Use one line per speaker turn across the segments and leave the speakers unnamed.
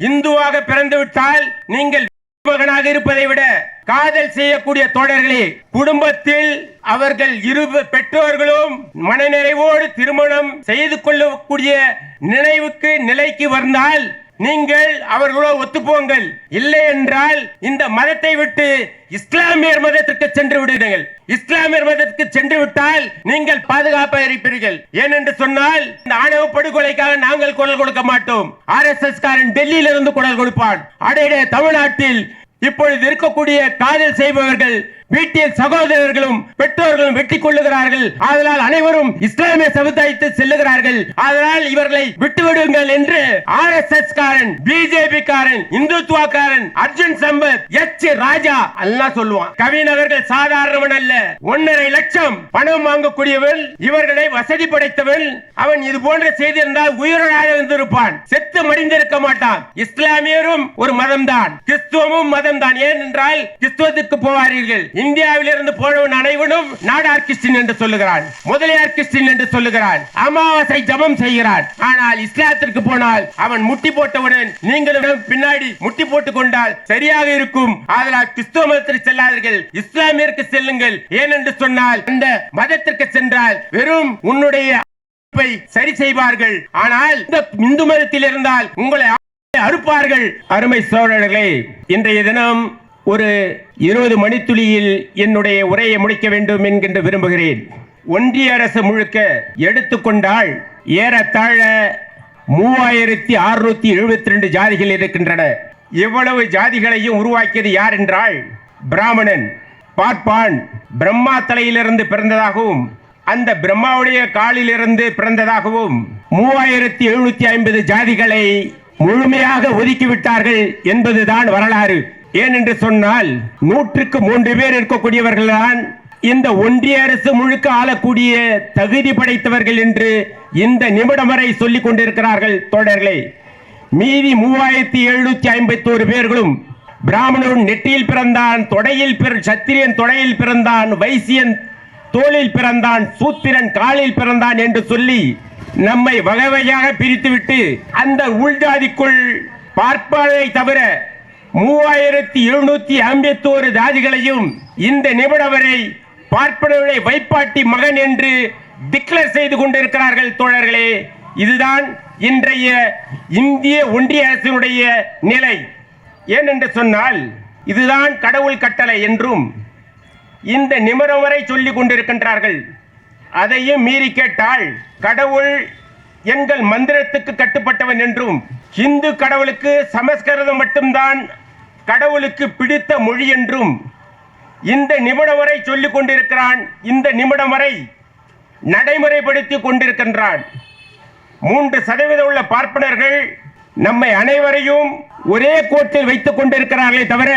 இந்துவாக பிறந்துவிட்டால் நீங்கள் மகனாக இருப்பதை விட காதல் செய்யக்கூடிய தோழர்களே குடும்பத்தில் அவர்கள் இரு பெற்றோர்களும் மனநிறைவோடு திருமணம் செய்து கொள்ளக்கூடிய நினைவுக்கு நிலைக்கு வந்தால் நீங்கள் அவர்களோ ஒத்துப்போங்கள். இல்லை என்றால் இந்த மதத்தை விட்டு இஸ்லாமியர் மதத்திற்கு சென்று விடுங்கள். இஸ்லாமியர் மதத்திற்கு சென்று விட்டால் நீங்கள் பாதுகாப்பாக இருப்பீர்கள் ஏனென்று சொன்னால் இந்த ஆணவ படுகொலைக்காக நாங்கள் குரல் கொடுக்க மாட்டோம். ஆர் எஸ் எஸ் காரன் டெல்லியிலிருந்து குரல் கொடுப்பான். அடையிட தமிழ்நாட்டில் இப்பொழுது இருக்கக்கூடிய காதல் செய்பவர்கள் வீட்டில் சகோதரர்களும் பெற்றோர்களும் வெட்டி கொள்ளுகிறார்கள். அதனால் அனைவரும் இஸ்லாமிய சமுதாயத்தை செல்லுகிறார்கள். அதனால் இவர்களை விட்டுவிடுங்கள் என்று ஆர் எஸ் எஸ் காரன் பிஜேபி காரன் இந்துத்துவா காரன் அர்ஜுன் சம்பத் எச் ராஜா எல்லாம் சொல்லுவான். கவிநகர்கள் சாதாரணவன் அல்ல. ஒன்னரை லட்சம் பணம் வாங்கக்கூடியவன் இவர்களை வசதி படைத்தவன். அவன் இது போன்ற செய்தி இருந்தால் உயிரோடாக இருந்திருப்பான். செத்து மடிந்திருக்க மாட்டான். இஸ்லாமியரும் ஒரு மதம்தான். கிறிஸ்துவமும் மதம் ஏன் என்றால் கிறிஸ்துவத்துக்கு போவார்கள் இந்தியாவில் இருந்து போனவன் அனைவனும் நாடார் கிறிஸ்டின் என்று சொல்லுகிறான். முதலியார் கிறிஸ்டின் என்று சொல்லுகிறான். அமாவாசை ஜபம் செய்கிறான். ஆனால் இஸ்லாத்திற்கு போனால் அவன் முட்டி போட்டவுடன் நீங்களும் பின்னாடி முட்டி போட்டுக் கொண்டால் சரியாக இருக்கும். அதனால் கிறிஸ்துவ மதத்திற்கு செல்லாதீர்கள். இஸ்லாமியருக்கு செல்லுங்கள். ஏனென்று சொன்னால் அந்த மதத்திற்கு சென்றால் வெறும் உன்னுடைய அமைப்பை சரி செய்வார்கள். ஆனால் இந்த இந்து மதத்தில் இருந்தால் உங்களை அறுப்பார்கள். அருமை சோழர்களே இன்றைய தினம் ஒரு இருபது மணித்துளியில் என்னுடைய உரையை முடிக்க வேண்டும் என்கின்ற விரும்புகிறேன். ஒன்றிய அரசு முழுக்க எடுத்துக்கொண்டால் ஏறத்தாழ மூவாயிரத்தி அறுநூத்தி எழுபத்தி ரெண்டு ஜாதிகள் இருக்கின்றன. இவ்வளவு ஜாதிகளையும் உருவாக்கியது யார் என்றால் பிராமணன் பார்ப்பான் பிரம்மா தலையிலிருந்து பிறந்ததாகவும் அந்த பிரம்மாவுடைய காலிலிருந்து பிறந்ததாகவும் மூவாயிரத்தி எழுநூத்தி ஐம்பது ஜாதிகளை முழுமையாக ஒதுக்கிவிட்டார்கள் என்பதுதான் வரலாறு. ஏனென்று சொன்னால் நூற்றுக்கு மூன்று பேர் இருக்கக்கூடியவர்கள் தான் இந்த ஒன்றிய அரசு முழுக்க ஆளக்கூடிய தகுதி படைத்தவர்கள் என்று இந்த நிமிடம் வரை சொல்லிக் கொண்டிருக்கிறார்கள் தோழர்களே. மீதி மூவாயிரத்தி எழுநூத்தி ஐம்பத்தி ஒரு பேர்களும் பிராமணன் நெற்றியில் பிறந்தான் தொடையில் பிற சத்திரியன் தொடையில் பிறந்தான் வைசியன் தோளில் பிறந்தான் சூத்திரன் காலில் பிறந்தான் என்று சொல்லி நம்மை வகை வகையாக பிரித்துவிட்டு அந்த உள்ஜாதிக்குள் பார்ப்பாளரை தவிர மூவாயிரத்தி எழுநூத்தி ஐம்பத்தி ஒரு ஜாதிகளையும் இந்த நிமிடம் வரை பார்ப்பனர்களை வைப்பாட்டி மகன் என்று டிக்ளேர் செய்து கொண்டிருக்கிறார்கள் தோழர்களே. இதுதான் இன்றைய இந்திய ஒன்றிய அரசினுடைய நிலை. ஏனென்று சொன்னால் இதுதான் கடவுள் கட்டளை என்றும் இந்த நிமிடம் வரை சொல்லிக் கொண்டிருக்கின்றார்கள். அதையும் மீறி கேட்டால் கடவுள் எங்கள் மந்திரத்துக்கு கட்டுப்பட்டவன் என்றும் இந்து கடவுளுக்கு சமஸ்கிருதம் மட்டும்தான் கடவுளுக்கு பிடித்த மொழி என்றும் இந்த நிமிடம் வரை சொல்லிக் கொண்டிருக்கிறான் இந்த நிமிடம் வரை நடைமுறைப்படுத்தி கொண்டிருக்கின்றான். மூன்று சதவீதம் உள்ள பார்ப்பனர்கள் நம்மை அனைவரையும் ஒரே கோட்டில் வைத்துக் கொண்டிருக்கிறார்களே தவிர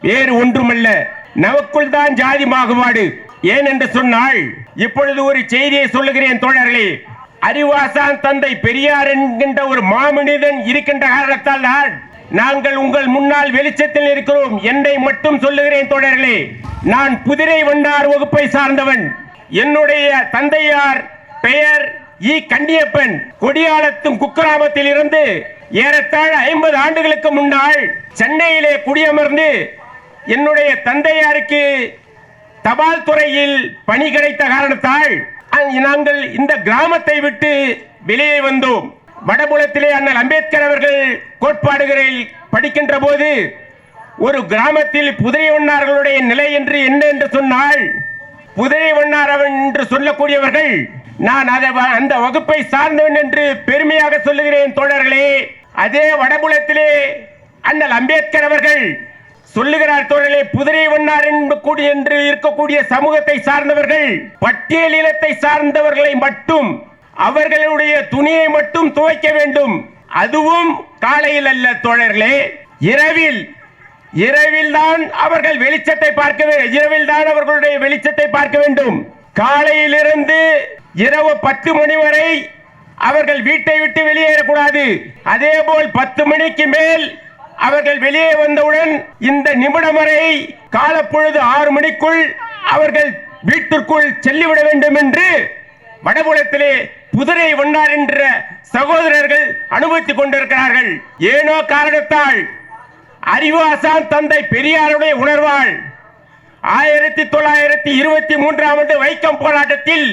வேறு ஒன்றுமல்ல. நமக்குள் தான் ஜாதி மாகுபாடு ஏன் என்று சொன்னால் இப்பொழுது ஒரு செய்தியை சொல்லுகிறேன் தோழர்களே. அறிவாசான் தந்தை பெரியார் என்கின்ற ஒரு மாமனிதன் இருக்கின்ற காரணத்தால் தான் நாங்கள் உங்கள் முன்னால் வெளிச்சத்தில் இருக்கிறோம் என்னை மட்டும் சொல்லுகிறேன் தோழர்களே. நான் புதிரை வண்டார் வகுப்பை சார்ந்தவன். என்னுடைய தந்தையார் பெயர் இ. கண்டியப்பன். கொடியாளத்தும் குக்கிராமத்தில் இருந்து ஏறத்தாழ ஐம்பது ஆண்டுகளுக்கு முன்னால் சென்னையிலே குடியமர்ந்து என்னுடைய தந்தையாருக்கு தபால் துறையில் பணி கிடைத்த காரணத்தால் நாங்கள் இந்த கிராமத்தை விட்டு வெளியே வந்தோம். வடபுலத்திலே அண்ணல் அம்பேத்கர் அவர்கள் கோட்பாடுகளில் படிக்கின்ற போது ஒரு கிராமத்தில் புதிரை வண்ணார்களுடைய நிலை என்று என்ன என்று சொன்னால் புதிரை வண்ணார் அவன் என்று சொல்லக்கூடியவர்கள் நான் அதை வ- அந்த வகுப்பை சார்ந்தவன் என்று பெருமையாக சொல்லுகிறேன் தோழர்களே. அதே வடபுலத்திலே அண்ணல் அம்பேத்கர் அவர்கள் சொல்லுகிறார் தோழர்களே புதிரை வண்ணார் கூடிய என்று இருக்கக்கூடிய சமூகத்தை சார்ந்தவர்கள் பட்டியல் இனத்தை சார்ந்தவர்களை மட்டும் அவர்களுடைய துணியை மட்டும் துவைக்க வேண்டும். அதுவும் காலையில் அல்ல தோழர்களே இரவில் இரவில் தான் அவர்கள் வெளிச்சத்தை பார்க்க இரவில் தான் அவர்களுடைய வெளிச்சத்தை பார்க்க வேண்டும். காலையிலிருந்து இரவு பத்து மணி வரை அவர்கள் வீட்டை விட்டு வெளியேறக்கூடாது. அதே போல் பத்து மணிக்கு மேல் அவர்கள் வெளியே வந்தவுடன் இந்த நிமிடம் வரை காலப்பொழுது ஆறு மணிக்குள் அவர்கள் வீட்டிற்குள் செல்லிவிட வேண்டும் என்று வடபுலத்திலே புதிரை வண்ணார் என்ற சகோதரர்கள் அனுபவித்துக் கொண்டிருக்கிறார்கள். ஏனோ காரணத்தால் அறிவாசான் தந்தை பெரியாருடைய உணர்வால் ஆயிரத்தி தொள்ளாயிரத்தி இருபத்தி மூன்றாம் ஆண்டு வைக்கம் போராட்டத்தில்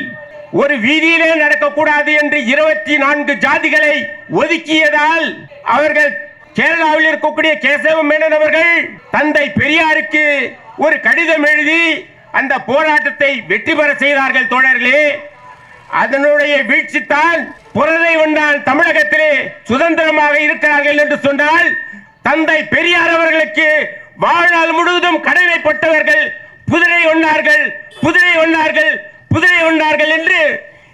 ஒரு வீதியிலே நடக்கக்கூடாது என்று இருபத்தி நான்கு ஜாதிகளை ஒதுக்கியதால் அவர்கள் கேரளாவில் இருக்கக்கூடிய கேசவ மேனன் அவர்கள் தந்தை பெரியாருக்கு ஒரு கடிதம் எழுதி அந்த போராட்டத்தை வெற்றி பெற செய்தார்கள் தோழர்களே. அதனுடைய வீழ்ச்சித்தான் புரதை வந்தால் தமிழகத்திலே சுதந்திரமாக இருக்கிறார்கள் என்று சொன்னால் தந்தை பெரியார் அவர்களுக்கு வாழ்நாள் முழுவதும் கடமைப்பட்டவர்கள் புதிரை ஒன்னார்கள் புதிரை ஒன்னார்கள் புதிரை ஒன்றார்கள் என்று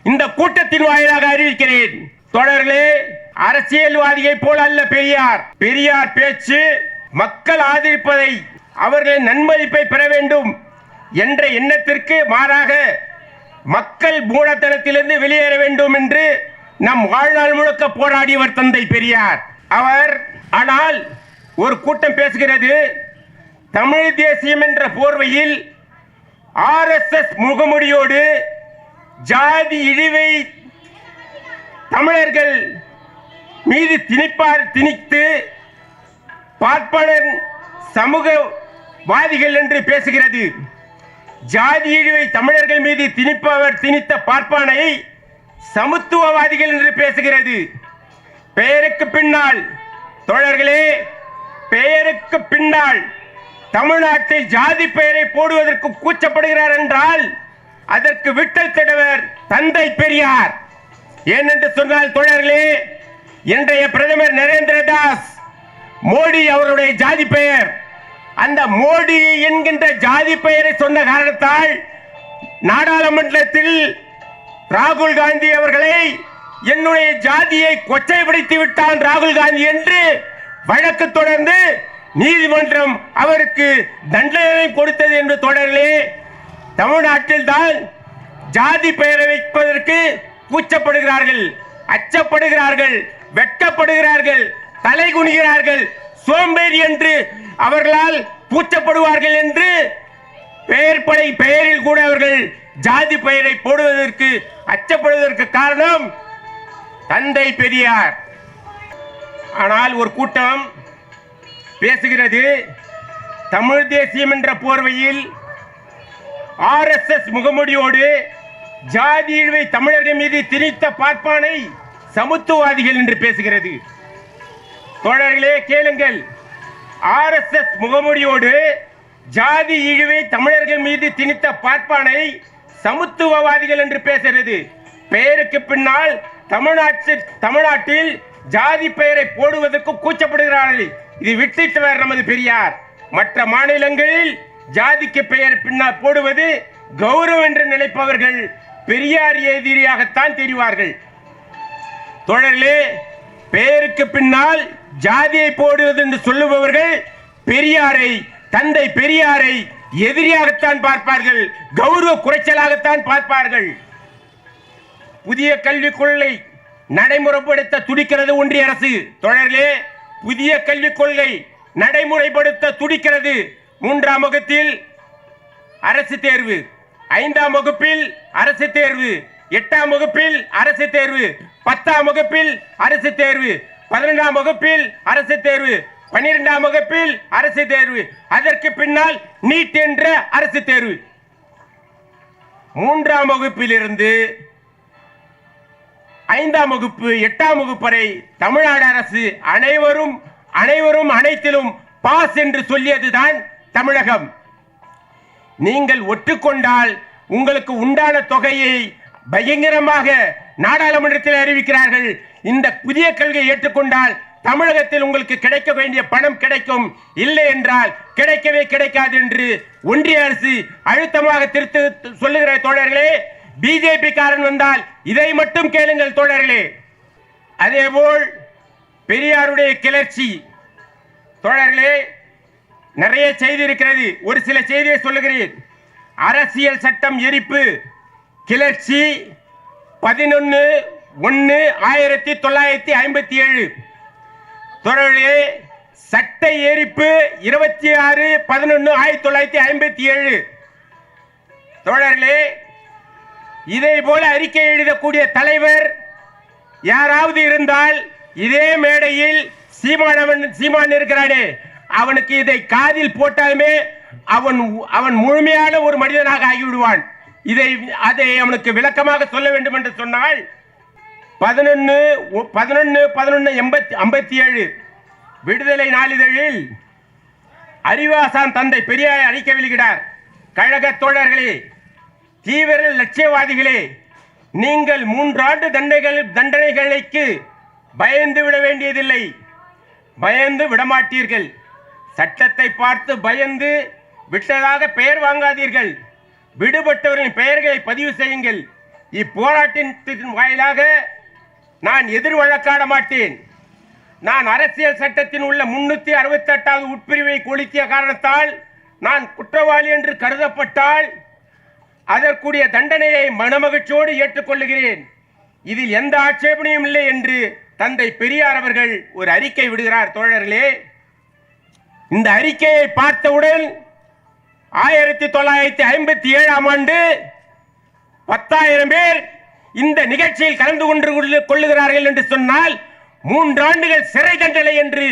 இந்த கூட்டத்தின் வாயிலாக அறிவிக்கிறேன். தொடர்களே அரசியல்வாதியை போல் அல்ல பெரியார். பெரியார் பேச்சு மக்கள் ஆதரிப்பதை அவர்களின் நன்மதிப்பை பெற வேண்டும் என்ற எண்ணத்திற்கு மாறாக மக்கள் மூலத்தனத்திலிருந்து வெளியேற வேண்டும் என்று நம் வாழ்நாள் முழுக்க போராடியவர் தந்தை பெரியார். அவர் ஆனால் ஒரு கூட்டம் பேசுகிறது. தமிழ் தேசியம் என்ற போர்வையில் ஆர்எஸ்எஸ் முகமுடியோடு ஜாதி இழிவை தமிழர்கள் மீது திணிப்பார் திணித்து பார்ப்பனர் சமூகவாதிகள் என்று பேசுகிறது. ஜாதி இழிவை தமிழர்கள் மீது திணிப்பவர் திணித்த பார்ப்பானை சமத்துவவாதிகள் என்று பேசுகிறது. பெயருக்கு பின்னால் தோழர்களே பெயருக்கு பின்னால் தமிழ்நாட்டில் ஜாதி பெயரை போடுவதற்கு கூச்சப்படுகிறார் என்றால் அதற்கு விட்டல் தடவர் தந்தை பெரியார். ஏனென்று சொன்னால் தோழர்களே இன்றைய பிரதமர் நரேந்திர தாஸ் மோடி அவருடைய ஜாதி பெயர். அந்த மோடி என்கின்ற ஜாதி பெயரை சொன்ன காரணத்தால் நாடாளுமன்றத்தில் ராகுல் காந்தி அவர்களை என்னுடைய ஜாதியை கொச்சைப்படுத்தி விட்டான் ராகுல் காந்தி என்று வழக்கு தொடர்ந்து நீதிமன்றம் அவருக்கு தண்டனை கொடுத்தது என்று தொடரிலே தமிழ்நாட்டில் தான் ஜாதி பெயரை வைப்பதற்கு கூச்சப்படுகிறார்கள் அச்சப்படுகிறார்கள். வெட்கப்படுகிறார்கள் தலை குனிகிறார்கள் சோம்பேறி என்று அவர்களால் பூச்சப்படுவார்கள் என்று பெயர் படை பெயரில் கூட அவர்கள் ஜாதி பெயரை போடுவதற்கு அச்சப்படுவதற்கு காரணம் தந்தை பெரியார். ஆனால் ஒரு கூட்டம் பேசுகிறது. தமிழ் தேசியம் என்ற போர்வையில் ஆர்எஸ்எஸ் முகமுடியோடு ஜாதி இழிவை தமிழர்கள் மீது திணித்த பார்ப்பானை சமத்துவவாதிகள் என்று பேசுகிறது. தோழர்களே கேளுங்கள். ஆர்எஸ்எஸ் முகமூடியோடு ஜாதி இழிவை தமிழர்கள் மீது திணித்த பார்ப்பானை சமத்துவவாதிகள் என்று பேசுகிறது. பெயருக்கு பின்னால் தமிழ்நாட்டில் தமிழ்நாட்டில் ஜாதி பெயரை போடுவதற்கு கூச்சப்படுகிறார்கள். இது விட்டுட்டவர் நமது பெரியார். மற்ற மாநிலங்களில் ஜாதிக்கு பெயர் பின்னால் போடுவது கௌரவம் என்று நினைப்பவர்கள் பெரியார் எதிரியாகத்தான் தெரிவார்கள். தோழர்களே பெயருக்கு பின்னால் ஜாதியை போடுவது என்று சொல்லுபவர்கள் பெரியாரை தந்தை பெரியாரை எதிரியாகத்தான் பார்ப்பார்கள் கௌரவ குறைச்சலாகத்தான் பார்ப்பார்கள். புதிய கல்விக் கொள்கை நடைமுறைப்படுத்த துடிக்கிறது ஒன்றிய அரசு. தொடர்களே புதிய கல்விக் கொள்கை நடைமுறைப்படுத்த துடிக்கிறது மூன்றாம் வகுப்பில் அரசு தேர்வு ஐந்தாம் வகுப்பில் அரசு தேர்வு. எட்டாம் வகுப்பில் அரசு தேர்வு பத்தாம் வகுப்பில் அரசு தேர்வு பதினெண்டாம் வகுப்பில் அரசு தேர்வு பன்னிரெண்டாம் வகுப்பில் அரசு தேர்வு. அதற்கு பின்னால் நீட் என்ற அரசு தேர்வு. மூன்றாம் வகுப்பிலிருந்து ஐந்தாம் வகுப்பு எட்டாம் வகுப்பு வரை தமிழ்நாடு அரசு அனைவரும் அனைவரும் அனைத்திலும் பாஸ் என்று சொல்லியதுதான் தமிழகம். நீங்கள் ஒற்றுக்கொண்டால் உங்களுக்கு உண்டான தொகையை பயங்கரமாக நாடாளுமன்றத்தில் அறிவிக்கிறார்கள். இந்த புதிய கல்வியை ஏற்றுக்கொண்டால் தமிழகத்தில் உங்களுக்கு கிடைக்க வேண்டிய பணம் கிடைக்கும். இல்லை என்றால் கிடைக்கவே கிடைக்காது என்று ஒன்றிய அரசு அழுத்தமாக திருத்த சொல்லுகிற தோழர்களே. பிஜேபி காரன் வந்தால் இதை மட்டும் கேளுங்கள் தோழர்களே. அதேபோல் பெரியாருடைய கிளர்ச்சி. தோழர்களே நிறைய செய்தி இருக்கிறது. ஒரு சில செய்தியை சொல்லுகிறேன். அரசியல் சட்டம் எரிப்பு கிளர்ச்சி பதினொன்று ஒன்று ஆயிரத்தி தொள்ளாயிரத்தி ஐம்பத்தி ஏழு தொடர்களே சட்ட எரிப்பு இருபத்தி ஆறு பதினொன்று ஆயிரத்தி தொள்ளாயிரத்தி ஐம்பத்தி ஏழு தோழர்களே இதே போல அறிக்கை எழுதக்கூடிய தலைவர் யாராவது இருந்தால் இதே மேடையில் சீமானவன் சீமான் இருக்கிறானே. அவனுக்கு இதை காதில் போட்டாலுமே அவன் அவன் முழுமையான ஒரு மனிதனாக ஆகிவிடுவான். இதை அதை அவனுக்கு விளக்கமாக சொல்ல வேண்டும் என்று சொன்னால் பதினொன்று பதினொன்று பதினொன்று எண்பத்தி ஐம்பத்தி ஏழு விடுதலை நாளிதழில் அறிவாசான் தந்தை பெரியார் அறிக்கை வெளியிடார் கழக தோழர்களே தீவிர லட்சியவாதிகளே நீங்கள் மூன்றாண்டு தண்டைகள் தண்டனைகளுக்கு பயந்து விட வேண்டியதில்லை. பயந்து விடமாட்டீர்கள். சட்டத்தை பார்த்து பயந்து விட்டதாக பெயர் வாங்காதீர்கள். விடுபட்டவர்களின் பெயர்களை பதிவு செய்யுங்கள். இப்போராட்டத்தின் வாயிலாக நான் எதிர் வழக்காட மாட்டேன். நான் அரசியல் சட்டத்தின் உள்ள முன்னூத்தி அறுபத்தி எட்டாவது உட்பிரிவை கொளுத்திய காரணத்தால் நான் குற்றவாளி என்று கருதப்பட்டால் அதற்குரிய தண்டனையை மனமகிழ்ச்சியோடு ஏற்றுக்கொள்ளுகிறேன். இதில் எந்த ஆட்சேபனையும் இல்லை என்று தந்தை பெரியார் அவர்கள் ஒரு அறிக்கை விடுகிறார் தோழர்களே. இந்த அறிக்கையை பார்த்தவுடன் ஆயிரத்தி தொள்ளாயிரத்தி ஐம்பத்தி ஏழாம் ஆண்டு பத்தாயிரம் பேர் இந்த நிகழ்ச்சியில் கலந்து கொண்டு கொள்ளுகிறார்கள் என்று சொன்னால் மூன்றாண்டுகள் சிறை தண்டனை என்று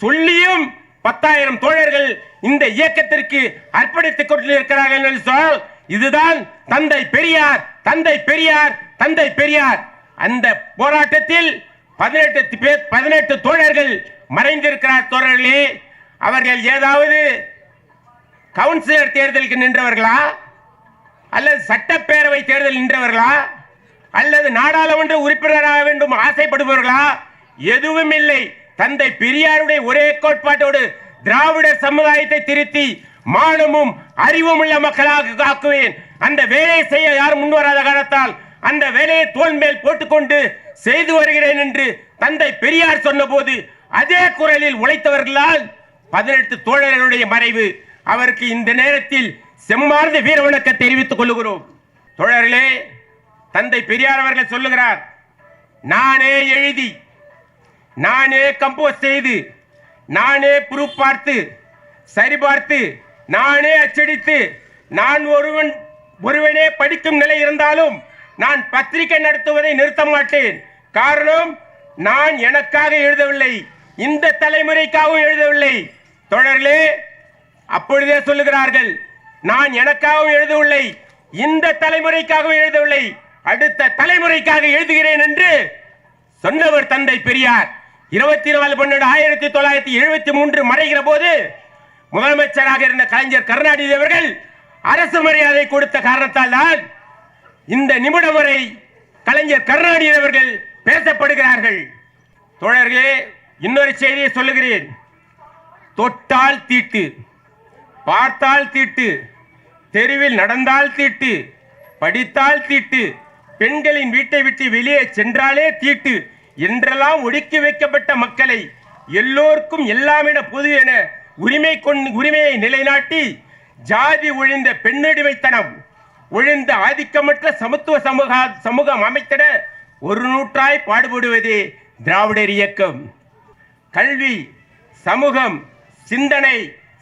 சொல்லியும் பத்தாயிரம் தோழர்கள் இந்த இயக்கத்திற்கு அர்ப்பணித்துக் கொண்டிருக்கிறார்கள் என்று சொன்னால் இதுதான் தந்தை பெரியார் தந்தை பெரியார் தந்தை பெரியார். அந்த போராட்டத்தில் பதினெட்டு பேர் பதினெட்டு தோழர்கள் மறைந்திருக்கிறார் தோழர்களே. அவர்கள் ஏதாவது கவுன்சிலர் தேர்தலுக்கு நின்றவர்களா? அல்லது சட்டப்பேரவை தேர்தல் நின்றவர்களா? அல்லது நாடாளுமன்ற உறுப்பினராக வேண்டும் ஆசைப்படுபவர்களா? எதுவும் இல்லை. தந்தை பெரியாருடைய ஒரே கோட்பாட்டோடு திராவிட சமுதாயத்தை திருத்தி மானமும் அறிவும் உள்ள மக்களாக காக்குவேன் அந்த வேலையை செய்ய யாரும் முன்வராத காலத்தால் அந்த வேலையை தோல் மேல் போட்டுக்கொண்டு செய்து வருகிறேன் என்று தந்தை பெரியார் சொன்னபோது அதே குரலில் உழைத்தவர்களால் பதினெட்டு தோழர்களுடைய மறைவு அவருக்கு இந்த நேரத்தில் செம்மார்ந்த வீர வணக்க தெரிவித்துக் கொள்ளுகிறோம். தோழர்களே தந்தை பெரியார் அவர்கள் சொல்லுகிறார் நானே எழுதி நானே கம்போஸ் செய்து நானே ப்ரூஃப் பார்த்து சரிபார்த்து நானே அச்சடித்து நான் ஒருவன் ஒருவனே படிக்கும் நிலை இருந்தாலும் நான் பத்திரிகை நடத்துவதை நிறுத்த மாட்டேன். காரணம் நான் எனக்காக எழுதவில்லை. இந்த தலைமுறைக்காகவும் எழுதவில்லை. தொடர்களே அப்பொழுதே சொல்லுகிறார்கள் நான் எனக்காகவும் எழுதவில்லை இந்த தலைமுறைக்காகவும் எழுதவில்லை அடுத்த தலைமுறைக்காக எழுதுகிறேன் என்று சொன்னவர் தந்தை பெரியார். இருபத்தி நாலு பன்னெண்டு ஆயிரத்தி தொள்ளாயிரத்தி எழுபத்தி மூன்று மறைகிற போது முதலமைச்சராக இருந்த கலைஞர் கருணாநிதி அவர்கள் அரசு மரியாதை கொடுத்த காரணத்தால் தான் இந்த நிமிடம் வரை கலைஞர் கருணாநிதி அவர்கள் பேசப்படுகிறார்கள். தோழர்களே இன்னொரு செய்தியை சொல்லுகிறேன். தொட்டால் தீட்டு. பார்த்தால் தீட்டு தெருவில் நடந்தால் தீட்டு படித்தால் தீட்டு பெண்களின் வீட்டை விட்டு வெளியே சென்றாலே தீட்டு என்றெல்லாம் ஒடுக்கி வைக்கப்பட்ட மக்களை எல்லோருக்கும் எல்லாமிட பொது என உரிமை கொண்டு உரிமையை நிலைநாட்டி ஜாதி ஒழிந்த பெண்ணடிமைத்தனம் ஒழிந்த ஆதிக்கமற்ற சமத்துவ சமூக சமூகம் அமைத்திட ஒரு நூற்றாய் பாடுபடுவதே திராவிடர் இயக்கம். கல்வி சமூகம் சிந்தனை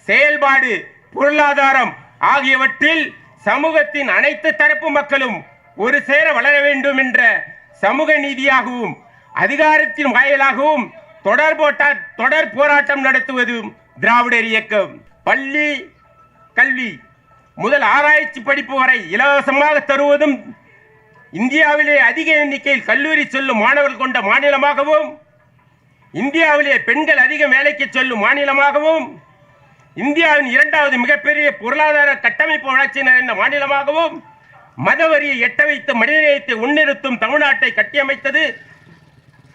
செயல்பாடு பொருளாதாரம் ஆகியவற்றில் சமூகத்தின் அனைத்து தரப்பு மக்களும் ஒரு சேர வளர வேண்டும் என்ற சமூக நீதியாகவும் அதிகாரத்தின் வாயிலாகவும் தொடர் போட்டா தொடர் போராட்டம் நடத்துவதும் திராவிடர் இயக்கம். பள்ளி கல்வி முதல் ஆராய்ச்சி படிப்பு வரை இலவசமாக தருவதும் இந்தியாவிலே அதிக எண்ணிக்கையில் கல்லூரி செல்லும் மாணவர்கள் கொண்ட மாநிலமாகவும் இந்தியாவிலே பெண்கள் அதிகம் வேலைக்கு செல்லும் மாநிலமாகவும் இந்தியாவின் இரண்டாவது மிகப்பெரிய பொருளாதார கட்டமைப்பு வளர்ச்சி நிறைந்த மாநிலமாகவும் மதவரியை எட்ட வைத்து மனிதநேயத்தை முன்னிறுத்தும் தமிழ்நாட்டை கட்டியமைத்தது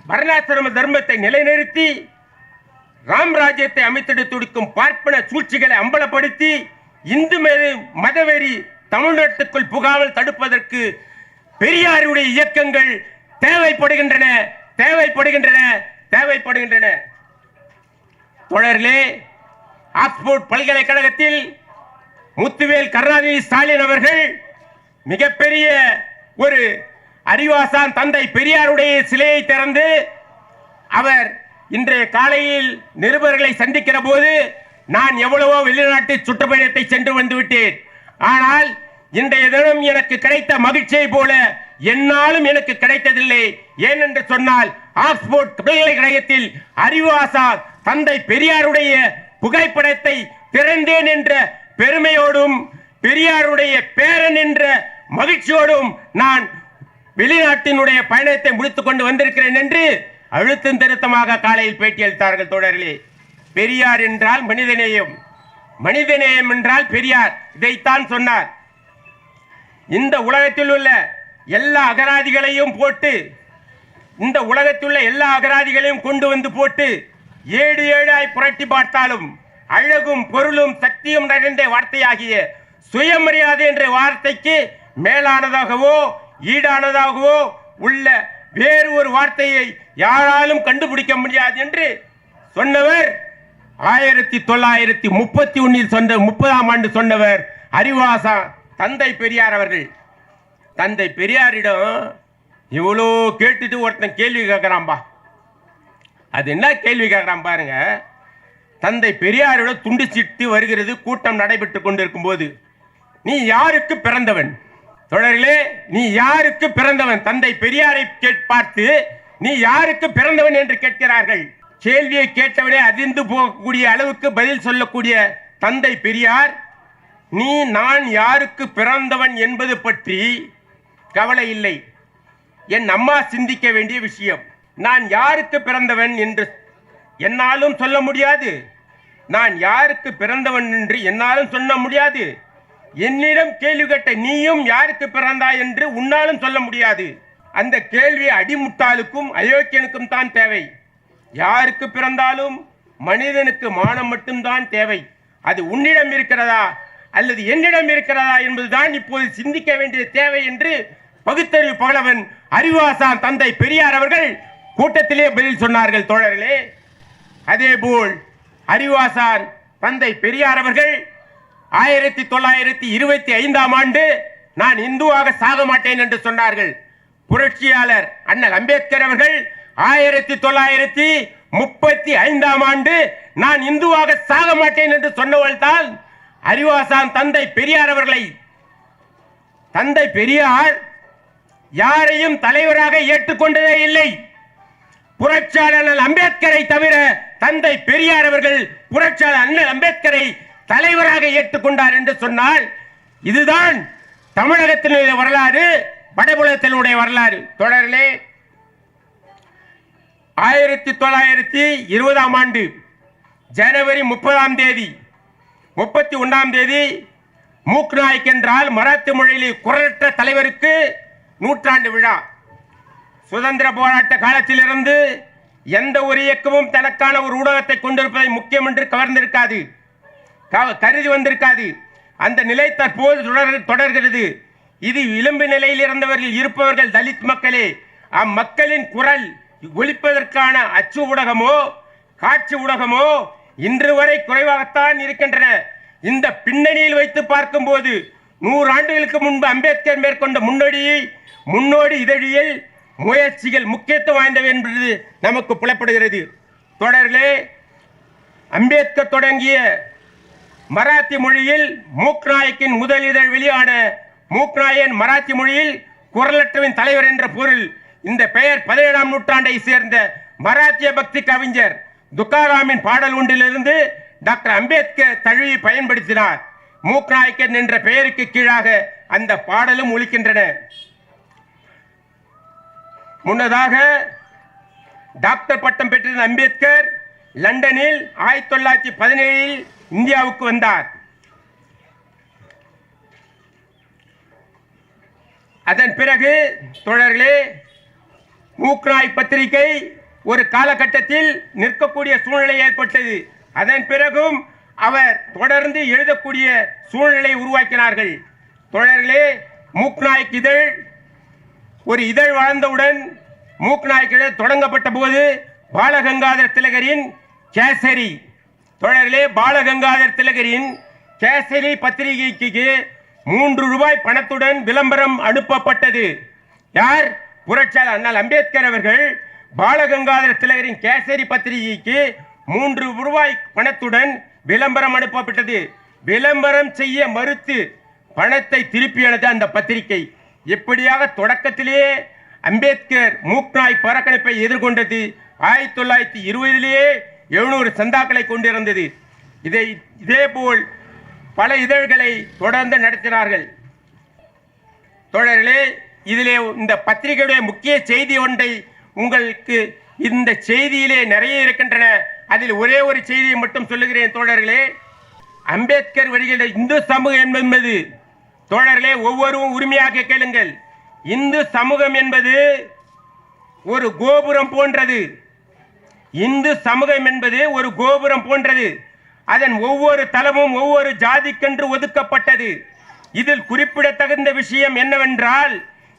வர்ணாசிரம தர்மத்தை நிலைநிறுத்தி ராம்ராஜ்யத்தை அமைத்திட துடிக்கும் பார்ப்பன சூழ்ச்சிகளை அம்பலப்படுத்தி இந்து மத மதவெறி தமிழ்நாட்டுக்குள் புகாமல் தடுப்பதற்கு பெரியாருடைய இயக்கங்கள் தேவைப்படுகின்றன தேவைப்படுகின்றன தேவைப்படுகின்றன. தொடரிலே ஆக்ஸ்போர்ட் பல்கலைக்கழகத்தில் முத்துவேல் கருணாநிதி ஸ்டாலின் அவர்கள் மிகப்பெரிய ஒரு அறிவாசான் தந்தை பெரியாருடைய சிலையை திறந்து அவர் இன்றைய காலையில் நிருபர்களை சந்திக்கிற போது நான் எவ்வளவோ வெளிநாட்டு சுற்றுப்பயணத்தை சென்று வந்துவிட்டேன் ஆனால் இன்றைய தினம் எனக்கு கிடைத்த மகிழ்ச்சியை போல என்னாலும் எனக்கு கிடைத்ததில்லை. ஏனென்று சொன்னால் ஆக்ஸ்போர்ட் பல்கலைக்கழகத்தில் அறிவாசா தந்தை பெரியாருடைய புகைப்படத்தை திறந்தேன் என்ற பெருமையோடும் பெரியாருடைய பேரன் என்ற மகிழ்ச்சியோடும் நான் வெளிநாட்டினுடைய பயணத்தை முடித்துக் கொண்டு வந்திருக்கிறேன் என்று அழுத்தம் திருத்தமாக காலையில் பேட்டியளித்தார்கள் தோழர்களே. பெரியார் என்றால் மனிதநேயம். மனிதநேயம் என்றால் பெரியார். இதைத்தான் சொன்னார். இந்த உலகத்தில் உள்ள எல்லா அகராதிகளையும் போட்டு இந்த உலகத்தில் உள்ள எல்லா அகராதிகளையும் கொண்டு வந்து போட்டு ஏழு ஏழாய் புரட்டி பார்த்தாலும் அழகும் பொருளும் சக்தியும் நிறைந்த வார்த்தையாகிய சுயமரியாதை என்ற வார்த்தைக்கு மேலானதாகவோ ஈடானதாகவோ உள்ள வேறு ஒரு வார்த்தையை யாராலும் கண்டுபிடிக்க முடியாது என்று சொன்னவர் ஆயிரத்தி தொள்ளாயிரத்தி முப்பத்தி ஒன்றில் சொன்ன முப்பதாம் ஆண்டு சொன்னவர் அறிவாசா தந்தை பெரியார் அவர்கள். தந்தை பெரியாரிடம் இவ்வளோ கேட்டுட்டு ஒருத்தன் கேள்வி கேட்குறான்பா. அது என்ன கேள்வி கேட்குறான் பாருங்க. தந்தை பெரியாரோட துண்டு சிட்டு வருகிறது கூட்டம் நடைபெற்று கொண்டிருக்கும் போது. நீ யாருக்கு பிறந்தவன்? தொடரிலே நீ யாருக்கு பிறந்தவன்? தந்தை பெரியாரை கேட் பார்த்து நீ யாருக்கு பிறந்தவன் என்று கேட்கிறார்கள்? கேள்வியை கேட்டவனே அதிர்ந்து போகக்கூடிய அளவுக்கு பதில் சொல்லக்கூடிய தந்தை பெரியார் நீ நான் யாருக்கு பிறந்தவன் என்பது பற்றி கவலை இல்லை. என் அம்மா சிந்திக்க வேண்டிய விஷயம். நான் யாருக்கு பிறந்தவன் என்று என்னாலும் சொல்ல முடியாது. நான் யாருக்கு பிறந்தவன் என்று என்னாலும் சொல்ல முடியாது. என்னிடம் கேள்வி கேட்ட நீயும் யாருக்கு பிறந்தாய் என்று உன்னாலும் சொல்ல முடியாது. அந்த கேள்வி அடிமுட்டாளுக்கும் அயோக்கியனுக்கும் தான் தேவை. யாருக்கு பிறந்தாலும் மனிதனுக்கு மானம் மட்டும்தான் தேவை. அது உன்னிடம் இருக்கிறதா அல்லது என்னிடம் இருக்கிறதா என்பதுதான் இப்போது சிந்திக்க வேண்டிய தேவை என்று பகுத்தறிவு பகலவன் அறிவாசான் தந்தை பெரியார் அவர்கள் கூட்டத்திலே பதில் சொன்னார்கள் தோழர்களே. அதேபோல் அறிவாசான் தந்தை பெரியார் அவர்கள் ஆயிரத்தி தொள்ளாயிரத்தி இருபத்தி ஐந்தாம் ஆண்டு நான் இந்துவாக சாக மாட்டேன் என்று சொன்னார்கள். புரட்சியாளர் அண்ணல் அம்பேத்கர் அவர்கள் ஆயிரத்தி தொள்ளாயிரத்தி முப்பத்தி ஐந்தாம் ஆண்டு நான் இந்துவாக சாக மாட்டேன் என்று சொன்னவள்தால் அறிவாசான் தந்தை பெரியார் அவர்களை. தந்தை பெரியார் யாரையும் தலைவராக ஏற்றுக்கொண்டதே இல்லை. புரட்சியாளர் அம்பேத்கரை தவிர தந்தை பெரியார் அவர்கள் புரட்சியாளர் அண்ணல் அம்பேத்கரை தலைவராக ஏற்றுக்கொண்டார் என்று சொன்னால் இதுதான் தமிழகத்தினுடைய வரலாறு வடபுலத்தினுடைய வரலாறு. தொடரலே ஆயிரத்தி தொள்ளாயிரத்தி இருபதாம் ஆண்டு ஜனவரி முப்பதாம் தேதி முப்பத்தி ஒன்றாம் தேதி மூக் நாயக் என்றால் மராத்தி மொழியில் குரலற்ற தலைவருக்கு நூற்றாண்டு விழா. சுதந்திர போராட்ட காலத்திலிருந்து எந்த ஒரு இயக்கமும் தனக்கான ஒரு ஊடகத்தை கொண்டிருப்பதை முக்கியம் என்று கவர்ந்திருக்காது. கருதி வந்திருக்காது. அந்த நிலை தற்போது தொடர் தொடர்கிறது. இது விளிம்பு நிலையில் இருந்தவர்கள் இருப்பவர்கள் தலித் மக்களே அம்மக்களின் குரல் ஒழிப்பதற்கான அச்சு ஊடகமோ காட்சி ஊடகமோ இன்று வரை குறைவாகத்தான் இருக்கின்றன. இந்த பின்னணியில் வைத்து பார்க்கும்போது நூறு ஆண்டுகளுக்கு முன்பு அம்பேத்கர் மேற்கொண்ட முன்னோடியை முன்னோடி இதழியல் முயற்சிகள் முக்கியத்துவம் வாய்ந்தவை என்பது நமக்கு புலப்படுகிறது. தொடர்களே அம்பேத்கர் தொடங்கிய மராத்தி மொழியில் மூக்நாயக்கின் முதலிதழ் முதல் இதழ் வெளியான மூக்நாயன் மராத்தி மொழியில் குரலற்றவின் தலைவர் என்ற பொருள். இந்த பெயர் பதினேழாம் நூற்றாண்டை சேர்ந்த மராத்திய பக்தி கவிஞர் துக்காராமின் பாடல் ஒன்றிலிருந்து டாக்டர் அம்பேத்கர் தழுவி பயன்படுத்தினார். மூக்நாயக்கன் என்ற பெயருக்கு கீழாக அந்த பாடலும் ஒழிக்கின்றன முன்னதாக டாக்டர் பட்டம் பெற்றிருந்த அம்பேத்கர் லண்டனில் ஆயிரத்தி தொள்ளாயிரத்தி பதினேழில் இந்தியாவுக்கு வந்தார். அதன் பிறகு தொடர்களே மூக்ராய் பத்திரிகை ஒரு காலகட்டத்தில் நிற்கக்கூடிய சூழ்நிலை ஏற்பட்டது. அதன் பிறகும் அவர் தொடர்ந்து எழுதக்கூடிய சூழ்நிலை உருவாக்கினார்கள். தொடர்களே மூக்நாய்க்கு இதழ் ஒரு இதழ் வளர்ந்தவுடன் மூக்நாய்க்கிழ தொடங்கப்பட்ட போது பாலகங்காதர் திலகரின் கேசரி. தொடரிலே பாலகங்காதர் திலகரின் கேசரி பத்திரிகைக்கு மூன்று ரூபாய் பணத்துடன் விளம்பரம் அனுப்பப்பட்டது. யார்? புரட்சியாளர் அண்ணல் அம்பேத்கர் அவர்கள் பாலகங்காதர திலகரின் கேசரி பத்திரிகைக்கு மூன்று ரூபாய் பணத்துடன் விளம்பரம் அனுப்பப்பட்டது. விளம்பரம் செய்ய மறுத்து பணத்தை திருப்பி அனுத அந்த பத்திரிகை. எப்படியாக தொடக்கத்திலேயே அம்பேத்கர் மூக்நாய் புறக்கணிப்பை எதிர்கொண்டது? ஆயிரத்தி தொள்ளாயிரத்தி இருபதிலேயே எழுநூறு சந்தாக்களை கொண்டிருந்தது. இதை இதேபோல் பல இதழ்களை தொடர்ந்து நடத்தினார்கள். தோழர்களே இதிலே இந்த பத்திரிகையுடைய முக்கிய செய்தி ஒன்றை உங்களுக்கு இந்த செய்தியிலே நிறைய இருக்கின்றன. அதில் ஒரே ஒரு செய்தியை மட்டும் சொல்லுகிறேன் தோழர்களே. அம்பேத்கர் வருகிற இந்து சமூகம் என்பது தோழர்களே ஒவ்வொருவரும் உரிமையாக கேளுங்கள். இந்து சமூகம் என்பது ஒரு கோபுரம் போன்றது. இந்து சமூகம் என்பது ஒரு கோபுரம் போன்றது. அதன் ஒவ்வொரு தலமும் ஒவ்வொரு ஜாதிக்கென்று ஒதுக்கப்பட்டது. இதில் குறிப்பிடத்தகுந்த விஷயம் என்னவென்றால்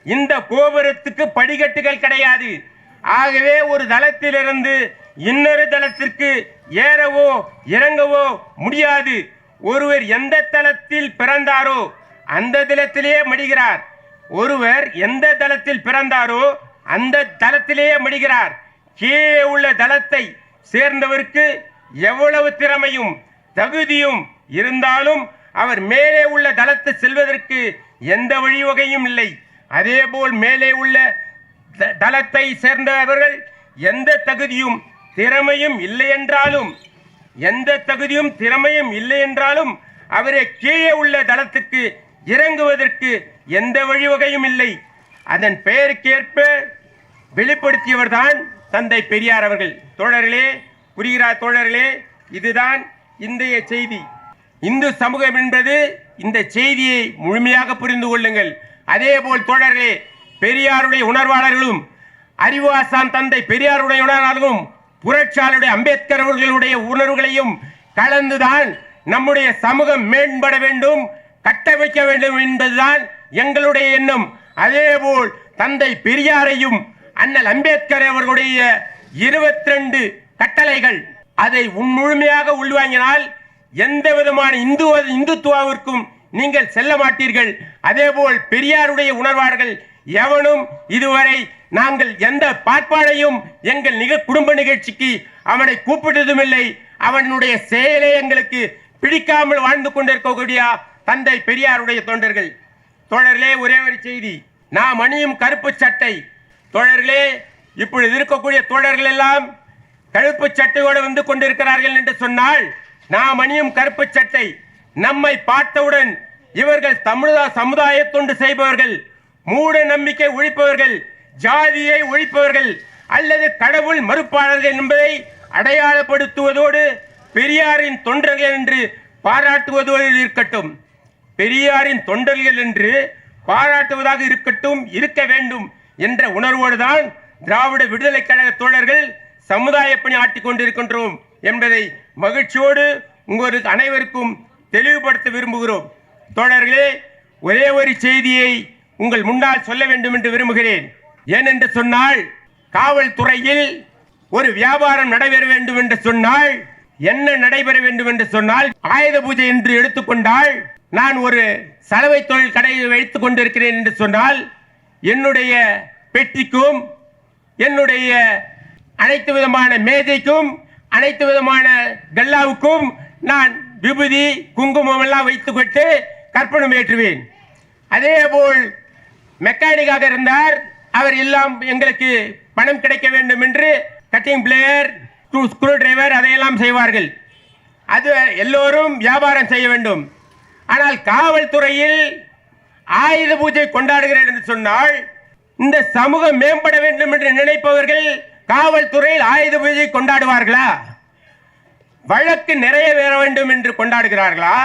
இந்த கோபுரத்துக்கு படிக்கட்டுகள் கிடையாது. ஆகவே ஒரு தளத்திலிருந்து இன்னொரு தளத்திற்கு ஏறவோ இறங்கவோ முடியாது. ஒருவர் எந்த தளத்தில் பிறந்தாரோ அந்த தளத்திலேயே மடிகிறார். ஒருவர் எந்த தளத்தில் பிறந்தாரோ அந்த தளத்திலேயே மடிகிறார். கீழே உள்ள தளத்தை சேர்ந்தவருக்கு எவ்வளவு திறமையும் தகுதியும் இருந்தாலும் அவர் மேலே உள்ள தளத்தை செல்வதற்கு எந்த வழிவகையும் இல்லை. அதேபோல் மேலே உள்ள த- தளத்தை சேர்ந்தவர்கள் எந்த தகுதியும் திறமையும் இல்லை என்றாலும் எந்த தகுதியும் திறமையும் இல்லை என்றாலும் அவரை கீழே உள்ள தளத்துக்கு இறங்குவதற்கு எந்த வழிவகையும் இல்லை. அதன் பெயருக்கேற்ப வெளிப்படுத்தியவர்தான் தந்தை பெரியார் அவர்கள். தோழர்களே புரிகிறார் தோழர்களே இதுதான் இன்றைய செய்தி. இந்து சமூகம் என்பது இந்த செய்தியை முழுமையாக புரிந்து கொள்ளுங்கள். அதே போல் தோழர்களே பெரியாருடைய உணர்வாளர்களும் அறிவாசான் தந்தை பெரியாருடைய உணர்வாளர்களும் புரட்சியாளருடைய அம்பேத்கர் அவர்களுடைய உணர்வுகளையும் கலந்துதான் நம்முடைய சமூகம் மேம்பட வேண்டும் கட்டமைக்க வேண்டும் என்பதுதான் எங்களுடைய எண்ணம். அதேபோல் தந்தை பெரியாரையும் அண்ணல் அம்பேத்கர் அவர்களுடைய இருபத்தி ரெண்டு கட்டளைகள் அதை முழுமையாக உள்வாங்கினால் எந்த விதமான இந்து இந்துத்துவாவிற்கும் நீங்கள் செல்ல மாட்டீர்கள். அதேபோல் பெரியாருடைய உணர்வார்கள் எவனும் இதுவரை நாங்கள் எந்த பார்ப்பானையும் எங்கள் நிக குடும்ப நிகழ்ச்சிக்கு அவனை கூப்பிட்டதும் இல்லை அவனுடைய செயலே எங்களுக்கு பிடிக்காமல் வாழ்ந்து கொண்டிருக்கக்கூடிய தந்தை பெரியாருடைய தொண்டர்கள். தோழர்களே ஒரே ஒரு செய்தி. நாம் அணியும் கருப்பு சட்டை. தோழர்களே இப்பொழுது இருக்கக்கூடிய தோழர்கள் எல்லாம் கருப்பு சட்டையோடு வந்து கொண்டிருக்கிறார்கள் என்று சொன்னால் நாம் அணியும் கருப்பு சட்டை. நம்மை பார்த்தவுடன் இவர்கள் தமிழக சமுதாய தொண்டு செய்பவர்கள் மூட நம்பிக்கை ஒழிப்பவர்கள் ஜாதியை ஒழிப்பவர்கள் அல்லது கடவுள் மறுப்பாளர்கள் என்பதை அடையாளப்படுத்துவதோடு பெரியாரின் தொண்டர்கள் என்று பாராட்டுவதோடு இருக்கட்டும். பெரியாரின் தொண்டர்கள் என்று பாராட்டுவதாக இருக்கட்டும் இருக்க வேண்டும் என்ற உணர்வோடு தான் திராவிட விடுதலை கழக தோழர்கள் சமுதாய பணி ஆட்டி கொண்டிருக்கின்றோம் என்பதை மகிழ்ச்சியோடு உங்களுக்கு அனைவருக்கும் தெளிவுபடுத்த விரும்புகிறோம். தோழர்களே ஒரே ஒரு செய்தியை உங்கள் முன்னால் சொல்ல வேண்டும் என்று விரும்புகிறேன். ஏனென்று சொன்னால் காவல்துறையில் ஒரு வியாபாரம் நடைபெற வேண்டும் என்று சொன்னால் என்ன நடைபெற வேண்டும் என்று சொன்னால் ஆயுத பூஜை என்று எடுத்துக்கொண்டால் நான் ஒரு சலவை தொழில் கடையை வைத்துக் கொண்டிருக்கிறேன் என்று சொன்னால் என்னுடைய பெட்டிக்கும் என்னுடைய அனைத்து விதமான மேஜைக்கும் அனைத்து விதமான கல்லாவுக்கும் நான் விபூதி குங்குமம் எல்லாம் வைத்துக்கொண்டு கற்பனை ஏற்றுவேன் அதேபோல் மெக்கானிக்காக இருந்தார் அவர் எல்லாம் எங்களுக்கு பணம் கிடைக்க வேண்டும் என்று கட்டிங் பிளேயர் ஸ்க்ரூ டிரைவர் அதையெல்லாம் செய்வார்கள் அது எல்லோரும் வியாபாரம் செய்ய வேண்டும் ஆனால் காவல்துறையில் ஆயுத பூஜை கொண்டாடுகிறேன் என்று சொன்னால் இந்த சமூகம் மேம்பட வேண்டும் என்று நினைப்பவர்கள் காவல்துறையில் ஆயுத பூஜை கொண்டாடுவார்களா? வழக்கு நிறைய வர வேண்டும் என்று கொண்டாடுகிறார்களா?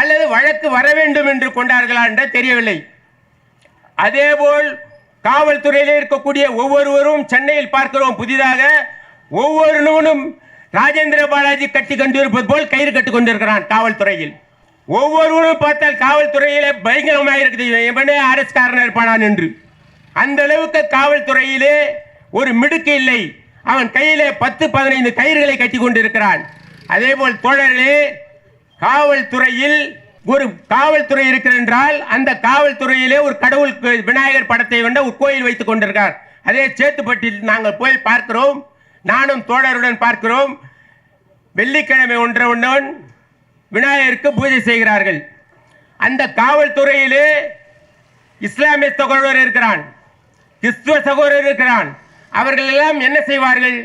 அல்லது வழக்கு வர வேண்டும் என்று கொண்டார்களா என்று தெரியவில்லை. அதேபோல் காவல்துறையில் இருக்கக்கூடிய ஒவ்வொருவரும் சென்னையில் பார்க்கிறோம் புதிதாக ஒவ்வொருவனும் ராஜேந்திர பாலாஜி கட்டி கொண்டிருப்பது போல் கயிறு கட்டி கொண்டிருக்கிறான் காவல்துறையில். ஒவ்வொருவரும் பார்த்தால் காவல்துறையிலே பயங்கரமாக இருக்குது. எவனே அரசு இருப்பானான் என்று அந்த அளவுக்கு காவல்துறையிலே ஒரு மிடுக்கு இல்லை. அவன் கையிலே பத்து பதினைந்து கயிறுகளை கட்டி கொண்டிருக்கிறான். அதேபோல் தோழர்களே காவல்துறையில் ஒரு காவல்துறை இருக்கிறென்றால் அந்த காவல்துறையிலே ஒரு கடவுள் விநாயகர் படத்தை கொண்ட ஒரு கோயில் வைத்துக் கொண்டிருக்கார். அதே சேத்துப்பட்டியில் நாங்கள் போய் பார்க்கிறோம். நானும் தோழருடன் பார்க்கிறோம். வெள்ளிக்கிழமை ஒன்றவுடன் விநாயகருக்கு பூஜை செய்கிறார்கள். அந்த காவல்துறையிலே இஸ்லாமிய சகோதரர் இருக்கிறான். கிறிஸ்துவ சகோதரர் இருக்கிறான். அவர்கள் எல்லாம் என்ன செய்வார்கள்?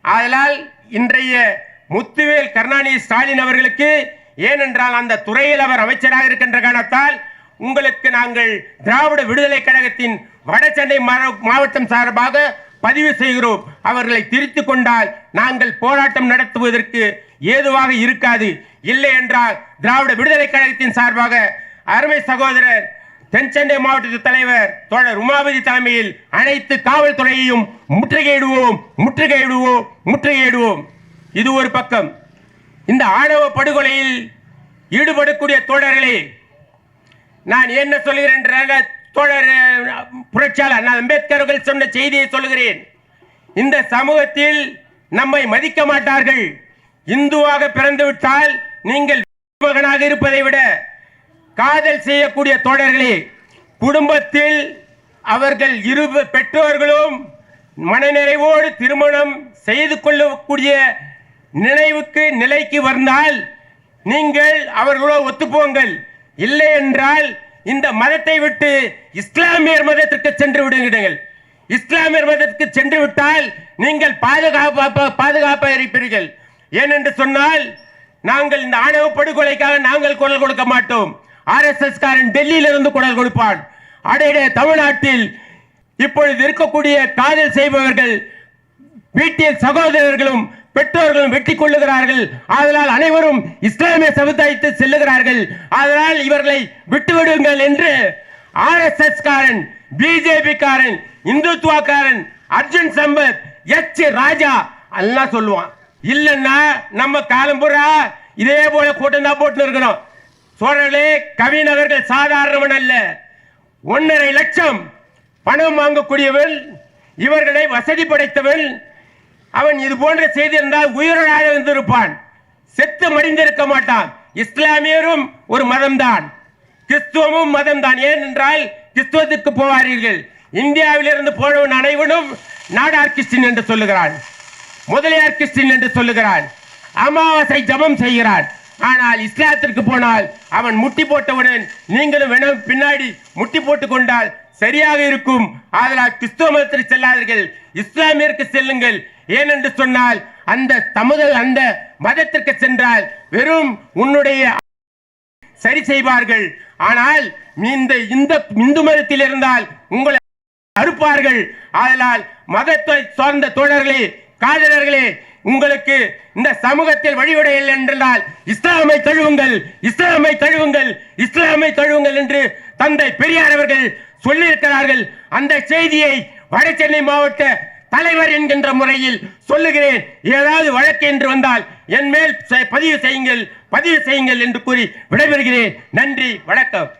அதனால் இன்றைய முத்துவேல் கருணாநிதி ஸ்டாலின் அவர்களுக்கு ஏனென்றால் அந்த துறையில் அவர் அமைச்சராக இருக்கின்ற காரணத்தால் உங்களுக்கு நாங்கள் திராவிட விடுதலை கழகத்தின் வடசென்னை மாவட்டம் சார்பாக பதிவு செய்கிறோம். அவர்களை திருத்திக் கொண்டால் நாங்கள் போராட்டம் நடத்துவதற்கு ஏதுவாக இருக்காது. இல்லை என்றால் திராவிட விடுதலை கழகத்தின் சார்பாக அருமை சகோதரர் தென்சென்னை மாவட்ட தலைவர் தோழர் உமாபதி தலைமையில் அனைத்து காவல்துறையையும் முற்றுகையிடுவோம் முற்றுகையிடுவோம் முற்றுகையிடுவோம். இது ஒரு பக்கம். இந்த ஆணவ படுகொலையில் ஈடுபடக்கூடிய தோழர்களே நான் என்ன சொல்கிறேன் என்ற தோழர் புரட்சியாளர் நான் அம்பேத்கர் அவர்கள் சொன்ன செய்தியை சொல்லுகிறேன். இந்த சமூகத்தில் நம்மை மதிக்க மாட்டார்கள். இந்துவாக பிறந்துவிட்டால் நீங்கள் மகனாக இருப்பதை விட காதல் செய்யக்கூடிய தோழர்களே குடும்பத்தில் அவர்கள் இரு பெற்றோர்களும் மனநிறைவோடு திருமணம் செய்து கொள்ளக்கூடிய நினைவுக்கு நிலைக்கு வந்தால் நீங்கள் அவர்களோ ஒத்துப்போங்கள். இல்லை என்றால் இந்த மதத்தை விட்டு இஸ்லாமியர் மதத்திற்கு சென்று விடுங்கள். இஸ்லாமியர் மதத்திற்கு சென்று விட்டால் நீங்கள் பாதுகாப்பாக பாதுகாப்பாக இருப்பீர்கள் ஏனென்று சொன்னால் நாங்கள் இந்த ஆணவ படுகொலைக்காக நாங்கள் குரல் கொடுக்க மாட்டோம். ஆர்எஸ்எஸ் காரன் டெல்லியிலிருந்து குரல் கொடுப்பான். அடையிட தமிழ்நாட்டில் இப்பொழுது இருக்கக்கூடிய காதல் செய்பவர்கள் வீட்டில் சகோதரர்களும் பெற்றோர்களும் வெட்டி கொள்ளுகிறார்கள். அதனால் அனைவரும் இஸ்லாமிய சமுதாயத்தை செல்லுகிறார்கள். அதனால் இவர்களை விட்டுவிடுங்கள் என்று ஆர்எஸ்எஸ் காரன் பிஜேபி காரன் இந்துத்துவக்காரன் அர்ஜுன் சம்பத் எச். ராஜா எல்லாம் சொல்லுவான். இல்லைன்னா நம்ம காலம்புறா இதே போல கூட்டம் தான் போட்டு இருக்கணும். சோழர்களே கவிநகர்கள் சாதாரணவன் அல்ல. ஒன்றரை லட்சம் பணம் வாங்கக்கூடியவன் இவர்களை வசதி படைத்தவன் அவன் இது போன்ற செய்திருந்தால் உயிராக இருந்திருப்பான். செத்து மடிந்திருக்க மாட்டான். இஸ்லாமியரும் ஒரு மதம்தான். கிறிஸ்துவமும் மதம்தான். ஏனென்றால் கிறிஸ்துவத்துக்கு போவார்கள் இந்தியாவிலிருந்து போனவன் அனைவனும் நாடார் கிறிஸ்டின் என்று சொல்லுகிறான். முதலியார் கிறிஸ்டின் என்று சொல்லுகிறான். அமாவாசை ஜபம் செய்கிறான். ஆனால் இஸ்லாத்திற்கு போனால் அவன் முட்டி போட்டவுடன் நீங்களும் வேணும் பின்னாடி முட்டி போட்டு கொண்டால் சரியாக இருக்கும். ஆதலால் கிறிஸ்துவ மதத்திற்கு செல்லாதீர்கள். இஸ்லாமியருக்கு செல்லுங்கள். ஏனென்று சொன்னால் அந்த தமுதல் அந்த மதத்திற்கு சென்றால் வெறும் உன்னுடைய சரி செய்வார்கள். ஆனால் இந்த இந்த இந்து மதத்தில் இருந்தால் உங்களை அறுப்பார்கள். ஆதலால் மதத்தை சார்ந்த தோழர்களே காதலர்களே உங்களுக்கு இந்த சமூகத்தில் வழிவிடையில் என்றால் இஸ்லாமை தழுவுங்கள் இஸ்லாமை தழுவுங்கள் இஸ்லாமை தழுவுங்கள் என்று தந்தை பெரியார் அவர்கள் சொல்லியிருக்கிறார்கள். அந்த செய்தியை வடசென்னை மாவட்ட தலைவர் என்கின்ற முறையில் சொல்லுகிறேன். ஏதாவது வழக்கு என்று வந்தால் என் மேல் பதிவு செய்யுங்கள் பதிவு செய்யுங்கள் என்று கூறி விடைபெறுகிறேன். நன்றி வணக்கம்.